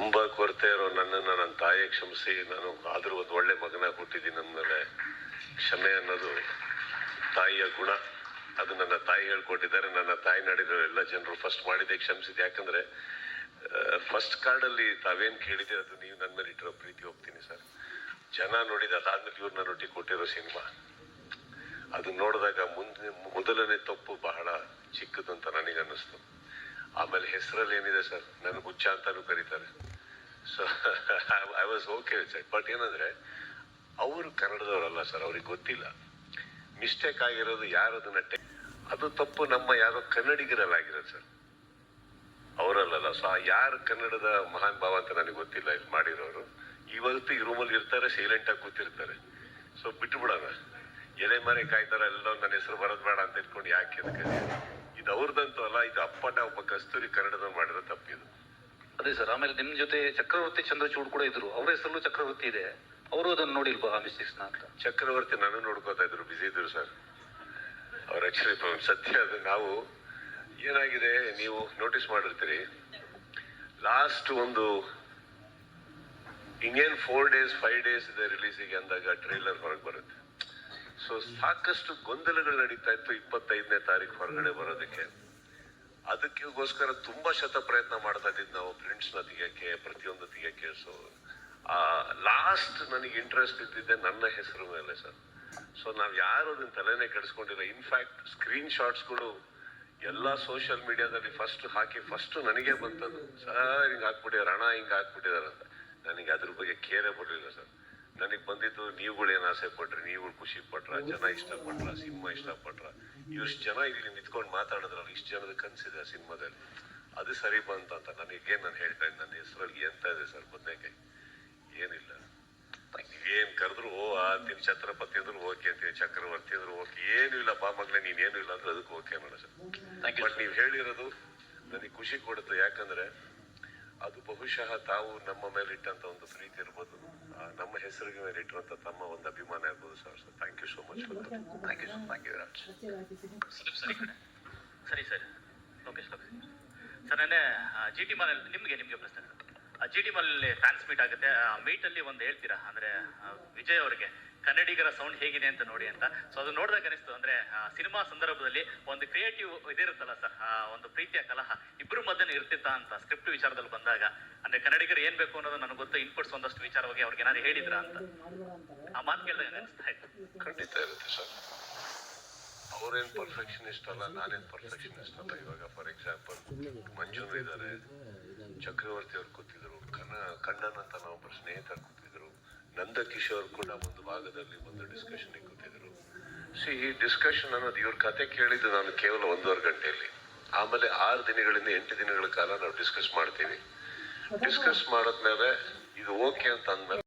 ತುಂಬಾ ಕೊರತೆ ಇರೋ ನನ್ನನ್ನು ನನ್ನ ತಾಯಿ ಕ್ಷಮಿಸಿ, ನಾನು ಆದರೂ ಒಂದು ಒಳ್ಳೆ ಮಗನ ನನ್ನ ಅಂದಮೇಲೆ ಕ್ಷಮೆ ಅನ್ನೋದು ತಾಯಿಯ ಗುಣ. ಅದು ನನ್ನ ತಾಯಿ ಹೇಳ್ಕೊಟ್ಟಿದ್ದಾರೆ. ನನ್ನ ತಾಯಿ ನಡೆದಿರೋ ಎಲ್ಲ ಜನರು ಫಸ್ಟ್ ಮಾಡಿದ್ದೆ ಕ್ಷಮಿಸಿದೆ. ಯಾಕಂದ್ರೆ ಫಸ್ಟ್ ಕಾರ್ಡಲ್ಲಿ ತಾವೇನು ಕೇಳಿದೆ ಅದು ನೀವು ನನ್ನ ಮೇಲೆ ಇಟ್ಟಿರೋ ಪ್ರೀತಿ ಹೋಗ್ತೀನಿ ಸರ್. ಜನ ನೋಡಿದ ಅದಾದ್ಮೇಲೆ ಇವ್ರನ್ನ ರೊಟ್ಟಿ ಕೊಟ್ಟಿರೋ ಸಿನಿಮಾ. ಅದು ನೋಡಿದಾಗ ಮುಂದೆ, ಮೊದಲನೇ ತಪ್ಪು ಬಹಳ ಚಿಕ್ಕದಂತ ಅಂತ ನನಗೆ ಅನ್ನಿಸ್ತು ಆಮೇಲೆ ಹೆಸರಲ್ಲಿ ಏನಿದೆ ಸರ್? ನನಗೆ ಹುಚ್ಚ ಅಂತಾನು ಕರೀತಾರೆ. So I was okay sir but ಏನಂದ್ರೆ, ಅವರು ಕನ್ನಡದವರಲ್ಲ ಸರ್, ಅವ್ರಿಗೆ ಗೊತ್ತಿಲ್ಲ. ಮಿಸ್ಟೇಕ್ ಆಗಿರೋದು ಯಾರು ಅದನ್ನ ಅದು ತಪ್ಪು ನಮ್ಮ ಯಾರೋ ಕನ್ನಡಿಗರಲ್ಲಾಗಿರೋದು ಸರ್. ಅವರಲ್ಲ ಸೊ ಯಾರು ಕನ್ನಡದ ಮಹಾನ್ ಭಾವ ಅಂತ ನನಗೆ ಗೊತ್ತಿಲ್ಲ, ಇಲ್ಲಿ ಮಾಡಿರೋರು. ಇವತ್ತು ಈ ರೂಮಲ್ಲಿ ಇರ್ತಾರೆ ಸೈಲೆಂಟ್ ಆಗಿ ಕೂತಿರ್ತಾರೆ. ಸೊ ಬಿಟ್ಟು ಬಿಡೋಣ ಎಲೆ ಮರೆ ಕಾಯ್ತಾರ ಎಲ್ಲ ನನ್ನ ಹೆಸರು ಬರೋದ್ ಬೇಡ ಅಂತ ಇಟ್ಕೊಂಡು ಯಾಕೆ ಇದು ಅವ್ರದ್ದಂತೂ ಅಲ್ಲ, ಇದು ಅಪ್ಪಟ ಒಬ್ಬ ಕಸ್ತೂರಿ ಕನ್ನಡದ ಮಾಡಿರೋ ತಪ್ಪಿದು. ಅದೇ ಸರ್, ಆಮೇಲೆ ನಿಮ್ ಜೊತೆ ಚಕ್ರವರ್ತಿ ಚಂದ್ರಚೂಡ್ ಕೂಡ ಇದ್ರು. ಅವ್ರ ಹೆಸರಲ್ಲೂ ಚಕ್ರವರ್ತಿ ಇದೆ. ಅವರು ಅದನ್ನ ನೋಡಿಲ್ವಾ, ಆ ಮಿಸ್ಟೇಕ್ಸ್ನ ಅಂತ? ಚಕ್ರವರ್ತಿ ನಾನು ನೋಡ್ಕೋತಾ ಇದ್ರು, ಬಿಸಿ ಇದ್ರು ಸರ್. ಅವ್ರ ಆಕ್ಚುಲಿ ಸತ್ಯ ಅದು ನಾವು ಏನಾಗಿದೆ, ನೀವು ನೋಟಿಸ್ ಮಾಡಿರ್ತೀರಿ. ಲಾಸ್ಟ್ ಒಂದು ಇನ್ನೇನು ಫೋರ್ ಡೇಸ್ ಫೈವ್ ಡೇಸ್ ಇದೆ ರಿಲೀಸಿಗೆ ಅಂದಾಗ ಟ್ರೈಲರ್ ಹೊರಗೆ ಬರುತ್ತೆ. ಸೊ ಸಾಕಷ್ಟು ಗೊಂದಲಗಳು ನಡೀತಾ ಇತ್ತು ಇಪ್ಪತ್ತೈದನೇ ತಾರೀಕು ಹೊರಗಡೆ ಬರೋದಕ್ಕೆ. ಅದಕ್ಕೋಸ್ಕರ ತುಂಬಾ ಶತ ಪ್ರಯತ್ನ ಮಾಡ್ತಾ ಇದ್ದಿದ್ದು ನಾವು ಪ್ರಿಂಟ್ಸ್ನ ತೆಗಿಯಕ್ಕೆ, ಪ್ರತಿಯೊಂದು ತೆಗಿಯಕ್ಕೆ. ಸೊ ಆ ಲಾಸ್ಟ್ ನನಗೆ ಇಂಟ್ರೆಸ್ಟ್ ಇದ್ದಿದ್ದೆ ನನ್ನ ಹೆಸರು ಮೇಲೆ ಸರ್ ಸೊ ನಾವು ಯಾರು ಅದನ್ನ ತಲೆನೇ ಕೆಡಿಸ್ಕೊಂಡಿಲ್ಲ. ಇನ್ಫ್ಯಾಕ್ಟ್ ಸ್ಕ್ರೀನ್ ಶಾಟ್ಸ್ಗಳು ಎಲ್ಲ ಸೋಷಿಯಲ್ ಮೀಡಿಯಾದಲ್ಲಿ ಫಸ್ಟ್ ಹಾಕಿ ಫಸ್ಟ್ ನನಗೆ ಬಂತದ್ದು ಸರ್ ಹಿಂಗೆ ಹಾಕ್ಬಿಟ್ಟಿದ್ದಾರೆ. ಹಣ ಹಿಂಗೆ ಹಾಕ್ಬಿಟ್ಟಿದ್ದಾರೆ ಅಂತ. ನನಗೆ ಅದ್ರ ಬಗ್ಗೆ ಕೇರೇ ಬರಲಿಲ್ಲ ಸರ್ ನನಗೆ ಬಂದಿದ್ದು ನೀವುಗಳು ಏನ್ ಆಸೆ ಪಟ್ರಿ? ನೀವುಗಳು ಖುಷಿ ಪಟ್ರ? ಜನ ಇಷ್ಟಪಟ್ರ? ಸಿನಿಮಾ ಇಷ್ಟಪಟ್ರ? ಇವಿಷ್ಟು ಜನ ಇಲ್ಲಿ ನಿಂತ್ಕೊಂಡು ಮಾತಾಡಿದ್ರಲ್ಲ ಇಷ್ಟು ಜನದ ಕನ್ಸಿದೆ ಸಿನಿಮಾದಲ್ಲಿ. ಅದು ಸರಿ ಬಂತ ಅಂತ ನನಗೆ ನಾನು ಹೇಳ್ತಾ ಇದ್ದೆ ನನ್ನ ಹೆಸರಲ್ಲಿ ಎಂತ ಇದೆ ಸರ್ ಬದನೇಕಾಯಿ? ಏನಿಲ್ಲ. ಏನ್ ಕರೆದ್ರು ಓ ಆ ತಿನ್ ಛತ್ರಪತಿ ಅಂದ್ರು ಓಕೆ ಅಂತೀನಿ ಚಕ್ರವರ್ತಿ ಅಂದ್ರು ಓಕೆ. ಏನು ಇಲ್ಲ ಬಾ ಮಗ್ಲೆ ನೀನ್ ಏನು ಇಲ್ಲ ಅಂದ್ರೆ ಅದಕ್ಕೆ ಓಕೆ ಮೇಡ ಸರ್. ಬಟ್ ನೀವು ಹೇಳಿರೋದು ನನಗೆ ಖುಷಿ ಕೊಡುತ್ತೆ. ಯಾಕಂದ್ರೆ ಅದು ಬಹುಶಃ ತಾವು ನಮ್ಮ ಮೇಲೆ ಇಟ್ಟಂತ ಒಂದು ಪ್ರೀತಿ ಇರ್ಬೋದು. ನಮ್ಮ ಹೆಸರಿಗೆ ಮೇಲೆ ಇಟ್ಟಿರುವಂತ ತಮ್ಮ ಒಂದು ಅಭಿಮಾನ ಇರ್ಬೋದು sir. Sir thank you so much thank you thank you ಸರಿ ಕಡೆ ಸರಿ ಸರ್. ಲೋಕೇಶ್ ಲೋಕೇಶ್ ಸರ್ ನಾನೇ ಜಿ ಟಿ ಮಾಲ್ ನಿಮಗೆ ನಿಮಗೆ ಪ್ರಶ್ನೆ. G T mall fans meet ಆಗುತ್ತೆ. ಆ ಮೀಟ್ ಅಲ್ಲಿ ಒಂದು ಹೇಳ್ತೀರಾ? ಅಂದ್ರೆ ವಿಜಯ್ ಅವರಿಗೆ. ಕನ್ನಡಿಗರ ಸೌಂಡ್ ಹೇಗಿದೆ ಅಂತ ನೋಡಿ ಅಂತ. ಸೊ ಅದು ನೋಡಿದಾಗ ಅನಿಸ್ತು ಅಂದ್ರೆ ಸಿನಿಮಾ ಸಂದರ್ಭದಲ್ಲಿ ಒಂದು ಕ್ರಿಯೇಟಿವ್ ಇದಿರುತ್ತಲ್ಲ ಸರ್ ಒಂದು ಪ್ರೀತಿಯ ಕಲಹ, ಇಬ್ರು ಮಧ್ಯೆ ಇರ್ತಿತ್ತ ಅಂತ ಸ್ಕ್ರಿಪ್ಟ್ ವಿಚಾರದಲ್ಲಿ ಬಂದಾಗ, ಅಂದ್ರೆ ಕನ್ನಡಿಗರು ಏನ್ ಬೇಕು ಅನ್ನೋದು ನನಗೆ ಗೊತ್ತು ಇನ್ಪುಟ್ಸ್ ಒಂದಷ್ಟು ವಿಚಾರವಾಗಿ ಅವ್ರಿಗೆ ಏನಾದ್ರು ಹೇಳಿದ್ರ ಅಂತ. ಆ ಮಾತು ಕೇಳಿದಾಗ ಅನಿಸ್ತಾ ಇತ್ತು. ಖಂಡಿತ ಇರುತ್ತೆ ಸರ್. ಅವ್ರೇನ್ ಪರ್ಫೆಕ್ಷನಿಸ್ಟ್ ಅಲ್ಲ, ನಾನೇನ್ ಪರ್ಫೆಕ್ಷನಿಸ್ಟ್ ಅಲ್ಲ. ಇವಾಗ ಫಾರ್ ಎಕ್ಸಾಂಪಲ್ ಮಂಜುನು ಇದ್ದಾರೆ ಚಕ್ರವರ್ತಿ ಅವ್ರು ಕೂತಿದ್ರು ಕಣ್ಣ ಕಣ್ಣನ್ ಅಂತ ನಾವು ಒಬ್ಬರು ಸ್ನೇಹಿತರು ನಂದ ಕಿಶೋರ್ ಕೂಡ ಒಂದು ಭಾಗದಲ್ಲಿ ಒಂದು ಡಿಸ್ಕಷನ್ ಕೂತಿದ್ರು ಸಿ ಈ ಡಿಸ್ಕಷನ್ ಅನ್ನೋದು ಇವ್ರ ಕತೆ ಕೇಳಿದ್ದು ನಾನು ಕೇವಲ ಒಂದೂವರೆ ಗಂಟೆಯಲ್ಲಿ. ಆಮೇಲೆ ಆರು ದಿನಗಳಿಂದ ಎಂಟು ದಿನಗಳ ಕಾಲ ನಾವು ಡಿಸ್ಕಸ್ ಮಾಡ್ತೀವಿ. ಡಿಸ್ಕಸ್ ಮಾಡದ್ಮೇಲೆ ಇದು ಓಕೆ ಅಂತ ಅಂದ್ಮೇಲೆ